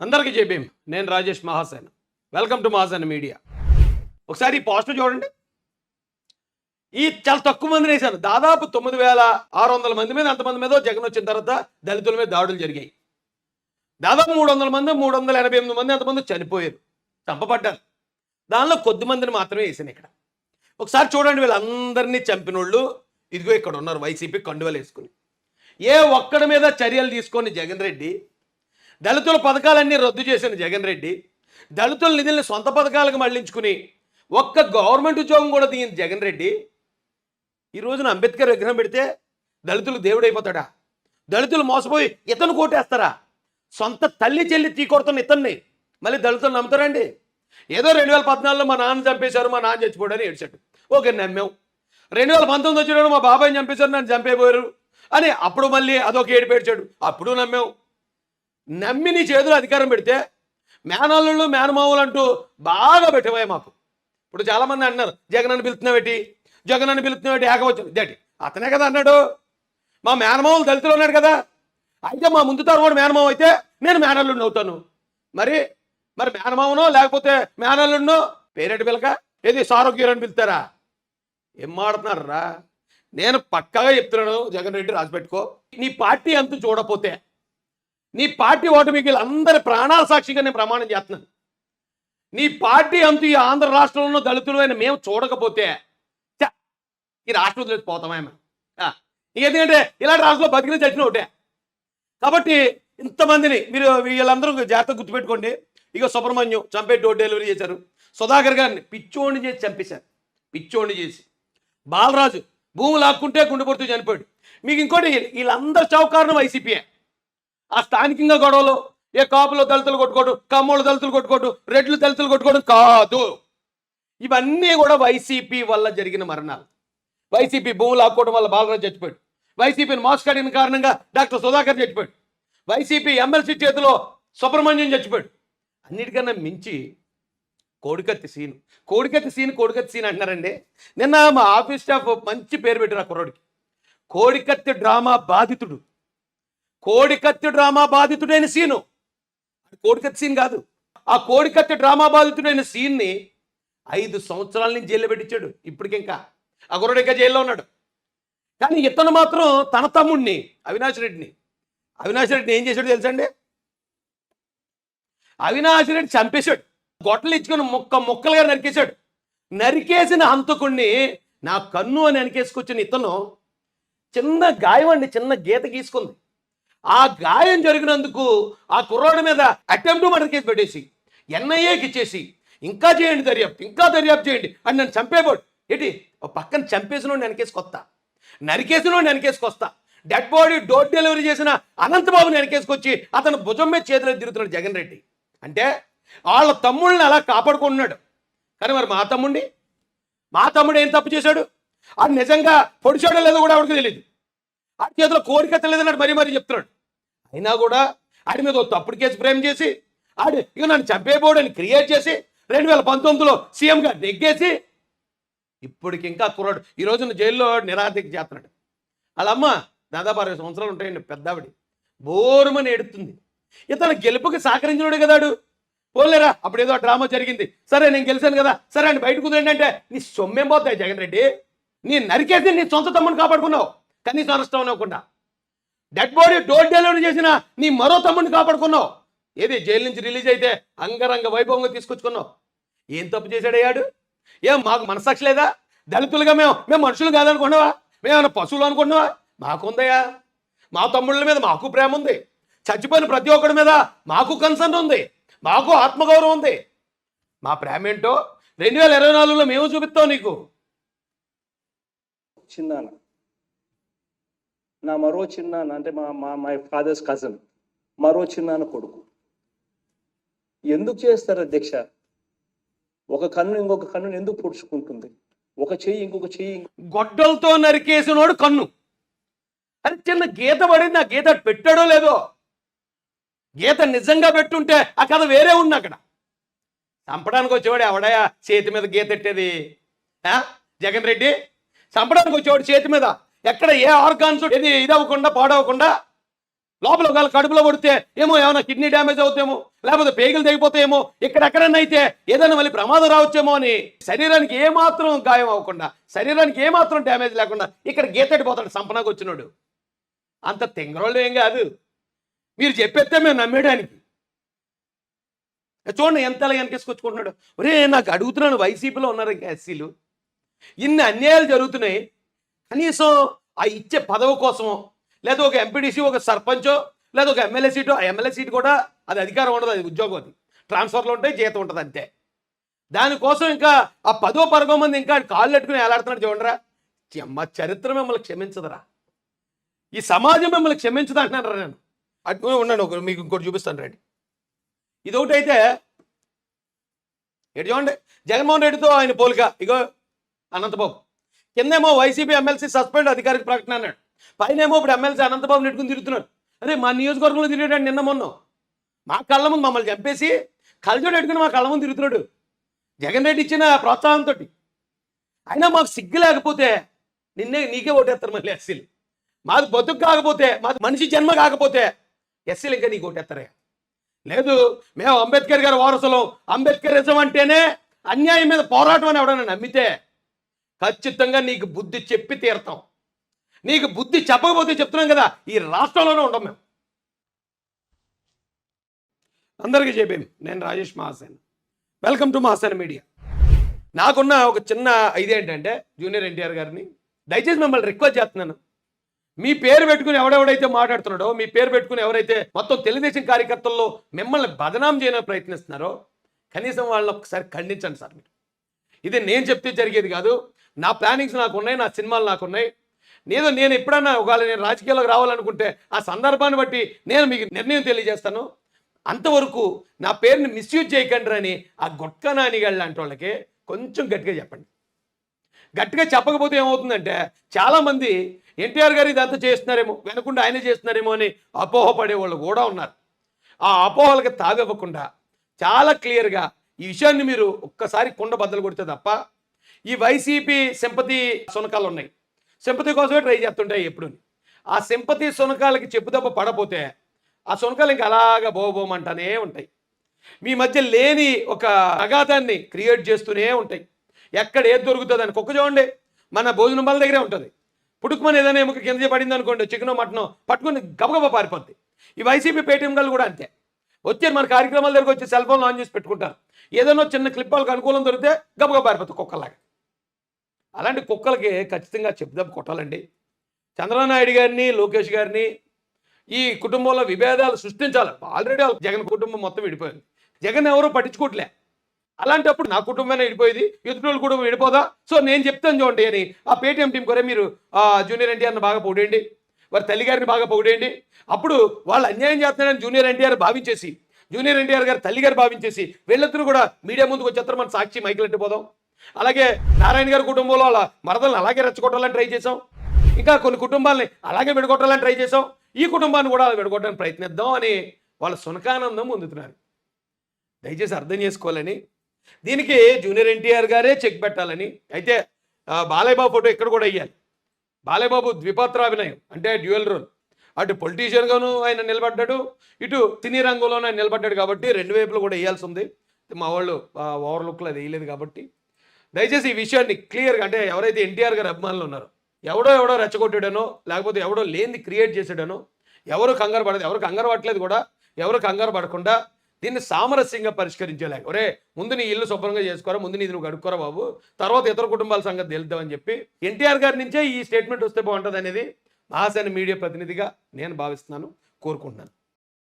అందరికీ చెప్పేం నేను Rajesh Mahasena. Welcome to Mahasena media. ఒకసారి ఈ పోస్టర్ చూడండి. ఈ చాలా తక్కువ మందిని వేశాను దాదాపు తొమ్మిది వేల ఆరు వందల మంది మీద అంతమంది మీద జగన్ వచ్చిన తర్వాత దళితుల మీద దాడులు జరిగాయి. దాదాపు మూడు వందల మంది మూడు వందల ఎనభై ఎనిమిది మంది అంతమంది చనిపోయారు. చంపబడ్డారు. దానిలో కొద్ది మందిని మాత్రమే వేసాను ఇక్కడ. ఒకసారి చూడండి వీళ్ళందరినీ చంపినోళ్ళు. ఇదిగో ఇక్కడ ఉన్నారు వైసీపీ కండువలు వేసుకుని. ఏ ఒక్కడి మీద చర్యలు తీసుకొని జగన్ రెడ్డి దళితుల పథకాలన్నీ రద్దు చేసిన జగన్ రెడ్డి. దళితుల నిధుల్ని సొంత పథకాలకు మళ్ళించుకుని ఒక్క గవర్నమెంట్ ఉద్యోగం కూడా దిగింది జగన్ రెడ్డి. ఈ రోజున అంబేద్కర్ విగ్రహం పెడితే దళితులు దేవుడైపోతాడా? దళితులు మోసపోయి ఇతను కోటేస్తారా? సొంత తల్లి చెల్లి తీ కొడుతున్న ఇతన్ని మళ్ళీ దళితులు నమ్ముతారండి? ఏదో రెండు వేల పద్నాలుగులో మా నాన్న చంపేశారు మా నాన్న చచ్చిపోయాడని ఏడ్చాడు. ఓకే నమ్మాం. రెండు వేల పంతొమ్మిది వచ్చాడు మా బాబాయ్ని చంపేశారు నన్ను చంపేపోయారు అని అప్పుడు మళ్ళీ అదొక ఏడు పేడ్చాడు అప్పుడు నమ్మాం. నమ్మి నీ చేతులు అధికారం పెడితే మేనల్లుళ్ళు మేనమావులు అంటూ బాగా పెట్టిపోయాయి మాకు. ఇప్పుడు చాలామంది అంటున్నారు జగన్ అని పిలుస్తున్నావేటి జగన్ అని పిలుస్తున్నావేటి ఏకవచ్చు దేటి అతనే కదా అన్నాడు. మా మేనమావులు దళితులు ఉన్నాడు కదా. అయితే మా ముందు తరం మేనమావ అయితే నేను మేనల్లుడిని అవుతాను. మరి మరి మేనమావనో లేకపోతే మేనల్లుడినో పేరెట్ పిలక? ఏది సారోగ్యం అని పిలుస్తారా? ఏం మాడుతున్నారా నేను పక్కాగా చెప్తున్నాను జగన్ రెడ్డి రాసిపెట్టుకో నీ పార్టీ అంతా చూడపోతే నీ పార్టీ ఓటమికి అందరి ప్రాణాల సాక్షిగా నేను ప్రమాణం చేస్తున్నాను. నీ పార్టీ అంతా ఈ ఆంధ్ర రాష్ట్రంలో దళితులు అయిన మేము చూడకపోతే ఈ రాష్ట్రం వదిలేసి పోతామా ఎందుకంటే ఇలాంటి రాష్ట్రంలో బతికిన చచ్చిన ఒకటే. కాబట్టి ఇంతమందిని మీరు వీళ్ళందరూ జాగ్రత్త గుర్తుపెట్టుకోండి. ఇక సుబ్రహ్మణ్యం చంపే డోర్ డెలివరీ చేశారు. సుధాకర్ గారిని పిచ్చోడిని చేసి చంపేశారు. పిచ్చోడిని చేసి. బాలరాజు భూమి లాక్కుంటే గుండెపడుతూ చనిపోయాడు. మీకు ఇంకోటి వీళ్ళందరూ చౌకారణం వైసీపీయే ఆ స్థానికంగా గొడవలు. ఏ కాపులో దళితులు కొట్టుకోవడం కమ్మోళ్ళు దళితులు కొట్టుకోవడం రెడ్లు దళితులు కొట్టుకోవడం కాదు. ఇవన్నీ కూడా వైసీపీ వల్ల జరిగిన మరణాలు. వైసీపీ భూములు ఆపుకోవడం వల్ల బాలరాజు చచ్చిపోయాడు. వైసీపీని మోసకడిన కారణంగా డాక్టర్ సుధాకర్ చచ్చిపోయాడు. వైసీపీ ఎమ్మెల్సీ చేతిలో సుబ్రహ్మణ్యం చచ్చిపోయాడు. అన్నిటికన్నా మించి కోడికత్తి సీన్. కోడికత్తి సీన్ కోడికత్తి సీన్ అంటున్నారండి. నిన్న మా ఆఫీస్ స్టాఫ్ మంచి పేరు పెట్టారు ఆ కుర్రోడికి. కోడికత్తి డ్రామా బాధితుడు. కోడికత్తి డ్రామా బాధితుడైన సీను. కోడికత్తి సీన్ కాదు. ఆ కోడికత్తి డ్రామా బాధితుడైన సీన్ని ఐదు సంవత్సరాల నుంచి జైల్లో పెట్టించాడు. ఇప్పటికింకా. ఆ ఇంకా జైల్లో ఉన్నాడు. కానీ ఇతను మాత్రం తన తమ్ముడిని అవినాష్ రెడ్డిని. అవినాష్ రెడ్డిని ఏం చేశాడు తెలుసండి అవినాష్ రెడ్డి చంపేశాడు. గొట్టలు ఇచ్చుకొని ముక్క ముక్కలుగా నరికేశాడు. నరికేసిన హంతకుణ్ణి నా కన్ను అని వెనకేసుకొచ్చిన ఇతను చిన్న గాయం అండి చిన్న గీత గీసుకుంది. ఆ గాయం జరిగినందుకు ఆ కుర్రాడి మీద అటెంప్ట్ మర్డర్ కేసు పెట్టేసి ఎన్ఐఏకి ఇచ్చేసి ఇంకా చేయండి దర్యాప్తు ఇంకా దర్యాప్తు చేయండి అని నన్ను చంపేబోడు ఏంటి? ఓ పక్కన చంపేసిన వెనకేసుకొస్తా నరికేసిన వెనకేసుకొస్తా డెడ్ బాడీ డోర్ డెలివరీ చేసిన అనంతబాబుని వెనకేసుకొచ్చి అతను భుజం మీద చేతులు తిరుగుతున్నాడు జగన్ రెడ్డి. అంటే వాళ్ళ తమ్ముళ్ళని అలా కాపాడుకుంటున్నాడు. కానీ మరి మా తమ్ముడిని మా తమ్ముడు ఏం తప్పు చేశాడు? అది నిజంగా పొడిచాడో లేదో కూడా ఎవరికి తెలియదు ఆ చేతిలో కోరిక తెలియదన్నాడు మరీ మరీ చెప్తున్నాడు. అయినా కూడా ఆడి మీద తప్పుడు కేసు ప్రేమ చేసి ఆడి ఇక నన్ను చంపేబోడని క్రియేట్ చేసి రెండు వేల పంతొమ్మిదిలో సీఎంగా నెగ్గేసి ఇప్పటికి ఇంకా కుర్రాడు. ఈ రోజున జైల్లో నిరాధిక చేస్తున్నాడు. వాళ్ళ అమ్మ దాదాపు అరవై సంవత్సరాలు ఉంటాయండి పెద్దావిడి. బోరుమని ఎడుతుంది ఇతను గెలుపుకి సహకరించినాడు కదాడు పోలేరా అప్పుడు ఏదో డ్రామా జరిగింది. సరే నేను గెలిచాను కదా. సరే అండి బయట కుదిరండి అంటే నీ సొమ్మేం పోతాయి జగన్ రెడ్డి. నీ నరికేసి నీ సొంత తమ్ముని కాపాడుకున్నావు. కనీసం అరెస్ట్ అవ్వకుండా డెడ్ బాడీ డోర్ డెలివరీ చేసిన నీ మరో తమ్ముడిని కాపాడుకున్నావు. ఏది జైలు నుంచి రిలీజ్ అయితే అంగరంగ వైభవంగా తీసుకొచ్చుకున్నావు. ఏం తప్పు చేశాడయ్యాడు ఏం మాకు మనసాక్షి లేదా? దళితులుగా మేము మేము మనుషులు కాదనుకున్నావా మేమేమైనా పశువులు అనుకున్నావా మాకుందయ్యా. మా తమ్ముళ్ళ మీద మాకు ప్రేమ ఉంది. చచ్చిపోయిన ప్రతి ఒక్కడి మీద మాకు కన్సర్న్ ఉంది. మాకు ఆత్మగౌరవం ఉంది. మా ప్రేమ ఏంటో రెండు వేల ఇరవై నాలుగులో మేము చూపిస్తాం నీకు. చిన్నానా నా మరో చిన్నాన్న అంటే మా మా మై ఫాదర్స్ కజన్ మరో చిన్నాన్న కొడుకు. ఎందుకు చేస్తారు అధ్యక్ష? ఒక కన్ను ఇంకొక కన్నుని ఎందుకు పొడుచుకుంటుంది? ఒక చెయ్యి ఇంకొక చెయ్యి గొడ్డలతో నరికేసినోడు కన్ను. అది చిన్న గీత పడింది ఆ గీత పెట్టాడో లేదో? గీత నిజంగా పెట్టుంటే ఆ కథ వేరే ఉంది అక్కడ. చంపడానికి వచ్చేవాడు ఎవడయా చేతి మీద గీత ఎట్టేది? జగన్ రెడ్డి? చంపడానికి వచ్చేవాడు చేతి మీద? ఎక్కడ ఏ ఆర్గాన్స్ ఇది ఇదవ్వకుండా పాడవకుండా లోపల ఒకవేళ కడుపులో పడితే ఏమో ఏమైనా కిడ్నీ డ్యామేజ్ అవుతామో లేకపోతే పేగులు తెగిపోతాయేమో ఎక్కడెక్కడన్నా అయితే ఏదైనా మళ్ళీ ప్రమాదం రావచ్చేమో అని శరీరానికి ఏమాత్రం గాయం అవ్వకుండా శరీరానికి ఏమాత్రం డ్యామేజ్ లేకుండా ఇక్కడ గీతడిపోతాడు సంపనాకు వచ్చినాడు. అంత తెంగరోళ్ళు ఏం కాదు. మీరు చెప్పేస్తే మేము నమ్మేయడానికి. చూడండి ఎంత వెనకేసుకొచ్చుకుంటున్నాడు. ఒరే నాకు అడుగుతున్నాను వైసీపీలో ఉన్నారు ఇంకా ఎస్సీలు. ఇన్ని అన్యాయాలు జరుగుతున్నాయి. కనీసం ఆ ఇచ్చే పదవి కోసమో లేదా ఒక ఎంపీడీసీ ఒక సర్పంచో లేదా ఒక ఎమ్మెల్యే సీటు ఆ ఎమ్మెల్యే సీటు కూడా అది అధికారం ఉండదు అది ఉద్యోగం అది. ట్రాన్స్ఫర్లు ఉంటాయి జీతం ఉంటుంది అంతే. దానికోసం ఇంకా ఆ పదో పరగో మంది ఇంకా కాళ్ళు పెట్టుకుని వేలాడుతున్నాడు చూడరా. మా చరిత్ర మిమ్మల్ని క్షమించదురా. ఈ సమాజం మిమ్మల్ని క్షమించదు అంటున్నాను నేను. అటు ఉన్నాను ఒక మీకు ఇంకోటి చూపిస్తాను రండి. ఇది అయితే ఎటు చూడండి జగన్మోహన్ రెడ్డితో ఆయన పోలిక ఇగో అనంతబాబు. కిందేమో వైసీపీ ఎమ్మెల్సీ సస్పెండ్ అధికారిక ప్రకటన అన్నాడు. పైనేమో ఇప్పుడు ఎమ్మెల్సీ అనంతబాబు నెట్టుకుని తిరుగుతున్నాడు. అరే మా నియోజకవర్గంలో తిరిగాడు నిన్న మొన్న. మా కళ్ళ ముందు మమ్మల్ని చంపేసి కళ్ళజోడు పెట్టుకుని మా కళ్ళ ముందు తిరుగుతున్నాడు. జగన్ రెడ్డి ఇచ్చిన ప్రోత్సాహంతో అయినా మాకు సిగ్గు లేకపోతే నిన్నే నీకే ఓటేస్తారు మళ్ళీ ఎస్సీలు. మాది బతుకు కాకపోతే మాది మనిషి జన్మ కాకపోతే ఎస్సీలు ఇంకా నీకు ఓటేస్తారే? లేదు మేము అంబేద్కర్ గారి వారసులం. అంబేద్కరిజం అంటేనే అన్యాయం మీద పోరాటం అని ఎవడన్నా నమ్మితే ఖచ్చితంగా నీకు బుద్ధి చెప్పి తీరతాం. నీకు బుద్ధి చెప్పకపోతే చెప్తున్నాం కదా ఈ రాష్ట్రంలోనే ఉండం మేము. అందరికీ చెప్పాము నేను Rajesh Mahasen. Welcome to Mahasen media. నాకున్న ఒక చిన్న ఇది ఏంటంటే జూనియర్ ఎన్టీఆర్ గారిని దయచేసి మిమ్మల్ని రిక్వెస్ట్ చేస్తున్నాను. మీ పేరు పెట్టుకుని ఎవడెవడైతే మాట్లాడుతున్నాడో మీ పేరు పెట్టుకుని ఎవరైతే మొత్తం తెలుగుదేశం కార్యకర్తల్లో మిమ్మల్ని బదనాం చేయడానికి ప్రయత్నిస్తున్నారో కనీసం వాళ్ళని ఒకసారి ఖండించండి సార్ మీరు. ఇది నేను చెప్తే జరిగేది కాదు నా ప్లానింగ్స్ నాకు ఉన్నాయి నా సినిమాలు నాకు ఉన్నాయి నేను నేను ఎప్పుడన్నా ఒకవేళ నేను రాజకీయాల్లోకి రావాలనుకుంటే ఆ సందర్భాన్ని బట్టి నేను మీకు నిర్ణయం తెలియజేస్తాను. అంతవరకు నా పేరుని మిస్యూజ్ చేయకండి అని ఆ గుట్కా నానిగాళ్ళు లాంటి వాళ్ళకి కొంచెం గట్టిగా చెప్పండి. గట్టిగా చెప్పకపోతే ఏమవుతుందంటే చాలామంది ఎన్టీఆర్ గారు ఇదంతా చేస్తున్నారేమో వెనకుండా ఆయన చేస్తున్నారేమో అని అపోహపడే వాళ్ళు కూడా ఉన్నారు. ఆ అపోహలకు తావివ్వకుండా చాలా క్లియర్గా ఈ విషయాన్ని మీరు ఒక్కసారి కుండ బద్దలు కొడితే తప్ప ఈ వైసీపీ సింపతి సునకాలు ఉన్నాయి సింపతి కోసమే ట్రై చేస్తుంటాయి ఎప్పుడు. ఆ సింపతి సునకాలకి చెప్పుదెబ్బ పడపోతే ఆ సునకాలు ఇంకా అలాగా బోబోమంటానే ఉంటాయి. మీ మధ్య లేని ఒక అగాధాన్ని క్రియేట్ చేస్తూనే ఉంటాయి. ఎక్కడ ఏది దొరుకుతుంది అని కుక్క చూడండి. మన భోజనం బల దగ్గరే ఉంటుంది. పుట్టుకుమని ఏదైనా ఎముక కింద పడింది అనుకోండి చికెనో మటనో పట్టుకుని గబగబ పారిపోద్ది. ఈ వైసీపీ పేటీఎం గళ్ళు కూడా అంతే. వచ్చారు మన కార్యక్రమాల దగ్గరకు వచ్చి సెల్ ఫోన్ ఆన్ చేసి పెట్టుకుంటారు. ఏదైనా చిన్న క్లిప్ వాళ్ళకి అనుకూలం దొరికితే గబగబ పారిపోతుంది కుక్కలాగా అలాంటి కుక్కలకి ఖచ్చితంగా చెప్పుదెబ్బ కొట్టాలండి. చంద్రనాయుడు నాయుడు గారిని లోకేష్ గారిని ఈ కుటుంబంలో విభేదాలు సృష్టించాలి. ఆల్రెడీ జగన్ కుటుంబం మొత్తం విడిపోయింది. జగన్ ఎవరు పట్టించుకోవట్లే అలాంటప్పుడు నా కుటుంబమే విడిపోయింది. ఎదుటి కుటుంబం విడిపోదా? సో నేను చెప్తాను చూడండి అని ఆ పేటీఎం టీం కూడా మీరు జూనియర్ ఎన్టీఆర్ని బాగా పొగిడేయండి. వారి తల్లిగారిని బాగా పొగిడేయండి. అప్పుడు వాళ్ళు అన్యాయం చేస్తున్నారని జూనియర్ ఎన్టీఆర్ భావించేసి జూనియర్ ఎన్టీఆర్ గారు తల్లిగారు భావించేసి వీళ్ళిద్దరూ కూడా మీడియా ముందుకు వచ్చేస్తారు మన సాక్షి మైకులు పోదాం. అలాగే నారాయణ గారి కుటుంబంలో అలా మరదలను అలాగే రెచ్చగొట్టాలని ట్రై చేసాం ఇంకా కొన్ని కుటుంబాలని అలాగే విడగొట్టాలని ట్రై చేసాం ఈ కుటుంబాన్ని కూడా అలా విడగొట్టడానికి ప్రయత్నిద్దాం అని వాళ్ళ సునకానందం పొందుతున్నారు. దయచేసి అర్థం చేసుకోవాలని దీనికి జూనియర్ ఎన్టీఆర్ గారే చెక్ పెట్టాలని. అయితే బాలయ్యబాబు ఫోటో ఇక్కడ కూడా వేయాలి బాలయ్యబాబు ద్విపాత్రాభినయం అంటే డ్యూయల్ రోల్. అటు పొలిటీషియన్గాను ఆయన నిలబడ్డాడు ఇటు సినీ రంగంలోనూ ఆయన నిలబడ్డాడు కాబట్టి రెండు వైపులు కూడా వేయాల్సి ఉంది. మా వాళ్ళు ఓవర్ లుక్లో అది వేయలేదు కాబట్టి. దయచేసి ఈ విషయాన్ని క్లియర్గా అంటే ఎవరైతే ఎన్టీఆర్ గారి అభిమానులు ఉన్నారో ఎవడో ఎవడో రెచ్చగొట్టాడనో లేకపోతే ఎవడో లేనిది క్రియేట్ చేశాడనో ఎవరు కంగారు పడదు ఎవరు కంగారు పడట్లేదు కూడా ఎవరు కంగారు పడకుండా దీన్ని సామరస్యంగా పరిష్కరించేలాగా. ఒరే ముందు నీ ఇల్లు శుభ్రంగా చేసుకోరా ముందు నీ నువ్వు కడుక్కోరా బాబు తర్వాత ఇతర కుటుంబాల సంగతి తెలుద్దామని చెప్పి ఎన్టీఆర్ గారి నుంచే ఈ స్టేట్మెంట్ వస్తే బాగుంటుంది అనేది మహాసేన మీడియా ప్రతినిధిగా నేను భావిస్తున్నాను కోరుకుంటున్నాను.